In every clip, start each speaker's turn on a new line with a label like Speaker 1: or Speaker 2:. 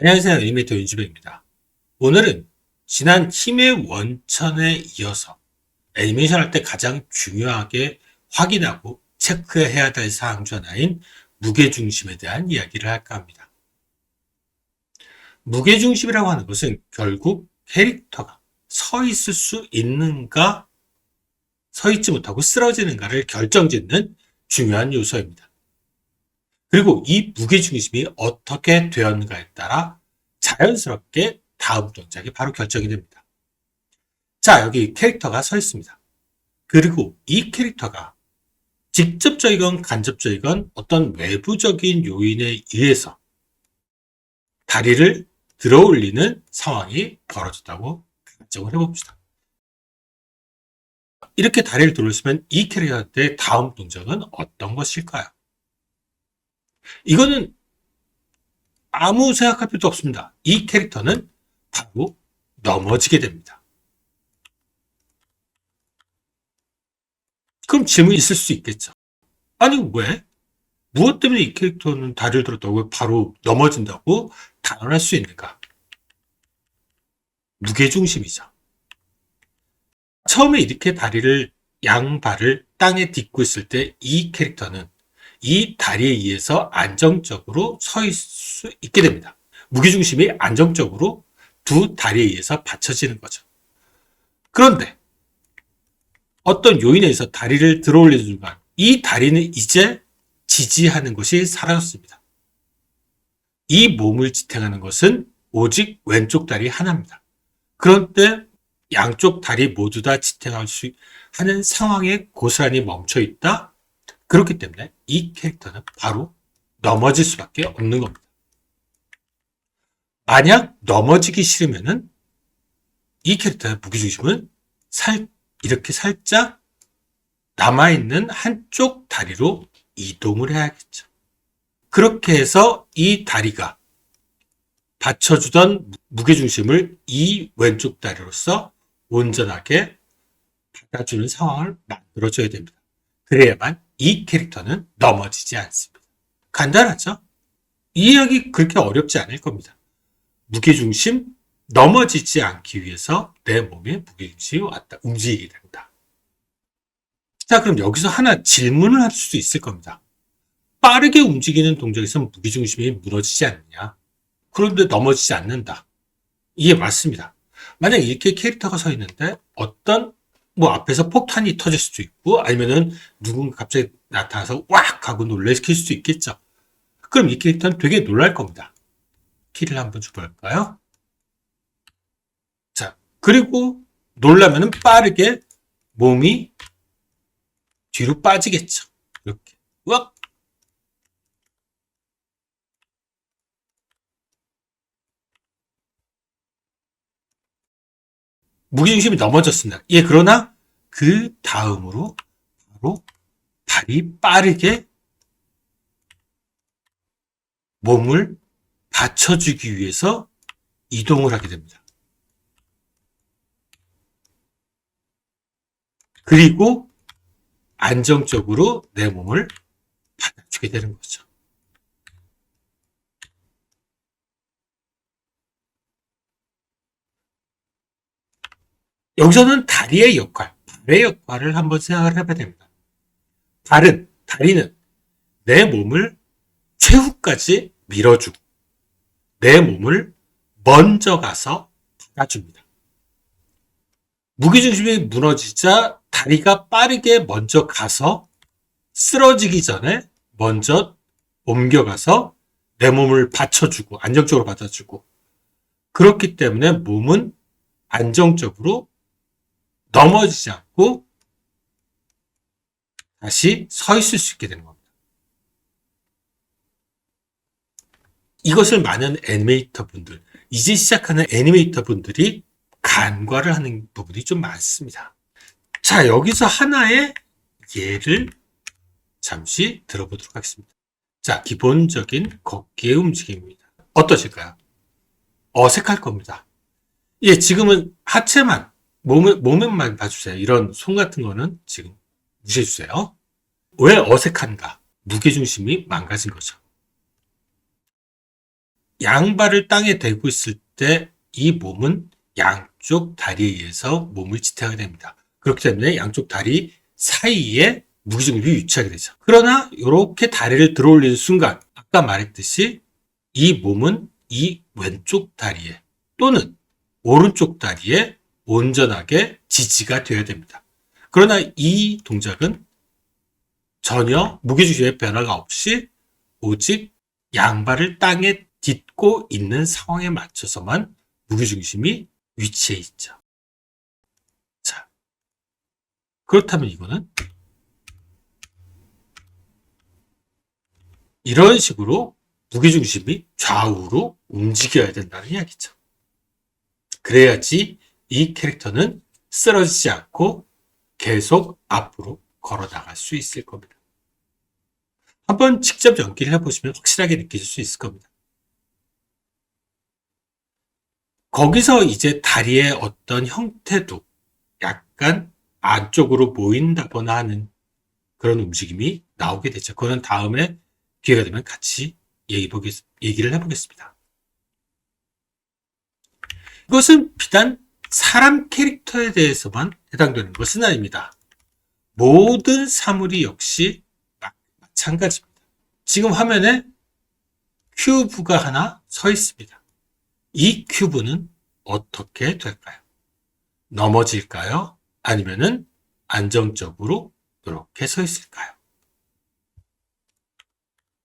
Speaker 1: 안녕하세요. 애니메이터 윤지배입니다. 오늘은 지난 힘의 원천에 이어서 애니메이션 할 때 가장 중요하게 확인하고 체크해야 될 사항 중 하나인 무게중심에 대한 이야기를 할까 합니다. 무게중심이라고 하는 것은 결국 캐릭터가 서 있을 수 있는가, 서 있지 못하고 쓰러지는가를 결정짓는 중요한 요소입니다. 그리고 이 무게중심이 어떻게 되었는가에 따라 자연스럽게 다음 동작이 바로 결정이 됩니다. 자, 여기 캐릭터가 서 있습니다. 그리고 이 캐릭터가 직접적이건 간접적이건 어떤 외부적인 요인에 의해서 다리를 들어 올리는 상황이 벌어졌다고 가정을 해봅시다. 이렇게 다리를 들어 올리면 이 캐릭터의 다음 동작은 어떤 것일까요? 이거는 아무 생각할 필요도 없습니다. 이 캐릭터는 바로 넘어지게 됩니다. 그럼 질문이 있을 수 있겠죠. 아니, 왜? 무엇 때문에 이 캐릭터는 다리를 들었다고 왜 바로 넘어진다고 단언할 수 있는가? 무게중심이죠. 처음에 이렇게 다리를, 양발을 땅에 딛고 있을 때 이 캐릭터는 이 다리에 의해서 안정적으로 서 있을 수 있게 됩니다. 무게중심이 안정적으로 두 다리에 의해서 받쳐지는 거죠. 그런데 어떤 요인에 의해서 다리를 들어 올리는 순간 이 다리는 이제 지지하는 것이 사라졌습니다. 이 몸을 지탱하는 것은 오직 왼쪽 다리 하나입니다. 그런데 양쪽 다리 모두 다 지탱할 수 하는 상황에 고스란히 멈춰 있다. 그렇기 때문에 이 캐릭터는 바로 넘어질 수밖에 없는 겁니다. 만약 넘어지기 싫으면은 이 캐릭터의 무게중심은 살, 이렇게 살짝 남아있는 한쪽 다리로 이동을 해야겠죠. 그렇게 해서 이 다리가 받쳐주던 무게중심을 이 왼쪽 다리로서 온전하게 받아주는 상황을 만들어줘야 됩니다. 그래야만 이 캐릭터는 넘어지지 않습니다. 간단하죠? 이 이야기 그렇게 어렵지 않을 겁니다. 무게중심 넘어지지 않기 위해서 내 몸에 무게중심이 왔다, 움직이게 된다. 자, 그럼 여기서 하나 질문을 할 수도 있을 겁니다. 빠르게 움직이는 동작에서 무게중심이 무너지지 않느냐? 그런데 넘어지지 않는다. 이게 맞습니다. 만약 이렇게 캐릭터가 서 있는데 어떤 뭐 앞에서 폭탄이 터질 수도 있고 아니면은 누군가 갑자기 나타나서 왁 하고 놀래킬 수도 있겠죠. 그럼 이 캐릭터는 되게 놀랄 겁니다. 키를 한번 줘볼까요? 자, 그리고 놀라면은 빠르게 몸이 뒤로 빠지겠죠. 이렇게. 왁! 무게중심이 넘어졌습니다. 예, 그러나 그 다음으로 바로 발이 빠르게 몸을 받쳐주기 위해서 이동을 하게 됩니다. 그리고 안정적으로 내 몸을 받아주게 되는 거죠. 여기서는 다리의 역할, 발의 역할을 한번 생각을 해봐야 됩니다. 발은, 다리는 내 몸을 최후까지 밀어주고, 내 몸을 먼저 가서 받아줍니다. 무게중심이 무너지자 다리가 빠르게 먼저 가서 쓰러지기 전에 먼저 옮겨가서 내 몸을 받쳐주고, 안정적으로 받아주고, 그렇기 때문에 몸은 안정적으로 넘어지지 않고 다시 서 있을 수 있게 되는 겁니다. 이것을 많은 애니메이터 분들, 이제 시작하는 애니메이터 분들이 간과를 하는 부분이 좀 많습니다. 자, 여기서 하나의 예를 잠시 들어보도록 하겠습니다. 자, 기본적인 걷기의 움직임입니다. 어떠실까요? 어색할 겁니다. 예, 지금은 하체만 몸에, 몸에만 봐주세요. 이런 손 같은 거는 지금 무시해주세요. 왜 어색한가? 무게중심이 망가진 거죠. 양발을 땅에 대고 있을 때 이 몸은 양쪽 다리에 의해서 몸을 지탱하게 됩니다. 그렇기 때문에 양쪽 다리 사이에 무게중심이 위치하게 되죠. 그러나 이렇게 다리를 들어 올리는 순간 아까 말했듯이 이 몸은 이 왼쪽 다리에 또는 오른쪽 다리에 온전하게 지지가 되어야 됩니다. 그러나 이 동작은 전혀 무게중심의 변화가 없이 오직 양발을 땅에 딛고 있는 상황에 맞춰서만 무게중심이 위치해 있죠. 자, 그렇다면 이거는 이런 식으로 무게중심이 좌우로 움직여야 된다는 이야기죠. 그래야지 이 캐릭터는 쓰러지지 않고 계속 앞으로 걸어 나갈 수 있을 겁니다. 한번 직접 연기를 해보시면 확실하게 느끼실 수 있을 겁니다. 거기서 이제 다리의 어떤 형태도 약간 안쪽으로 모인다거나 하는 그런 움직임이 나오게 되죠. 그거는 다음에 기회가 되면 같이 얘기 얘기를 해보겠습니다. 이것은 비단 사람 캐릭터에 대해서만 해당되는 것은 아닙니다. 모든 사물이 역시 마- 마찬가지입니다. 지금 화면에 큐브가 하나 서 있습니다. 이 큐브는 어떻게 될까요? 넘어질까요? 아니면은 안정적으로 이렇게 서 있을까요?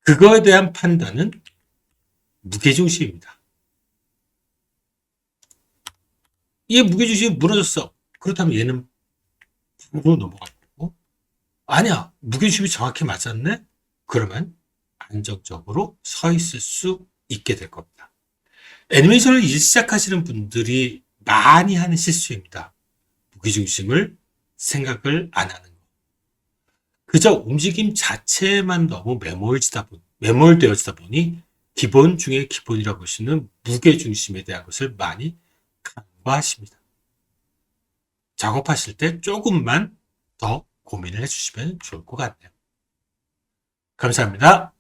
Speaker 1: 그거에 대한 판단은 무게중심입니다. 이 무게중심이 무너졌어. 그렇다면 얘는 바로 넘어가고 아니야. 무게중심이 정확히 맞았네? 그러면 안정적으로 서 있을 수 있게 될 겁니다. 애니메이션을 이제 시작하시는 분들이 많이 하는 실수입니다. 무게중심을 생각을 안 하는 거. 그저 움직임 자체만 너무 매몰지다 보, 매몰되어지다 보니 기본 중에 기본이라고 보시는 무게중심에 대한 것을 많이 간과하십니다. 작업하실 때 조금만 더 고민을 해주시면 좋을 것 같네요. 감사합니다.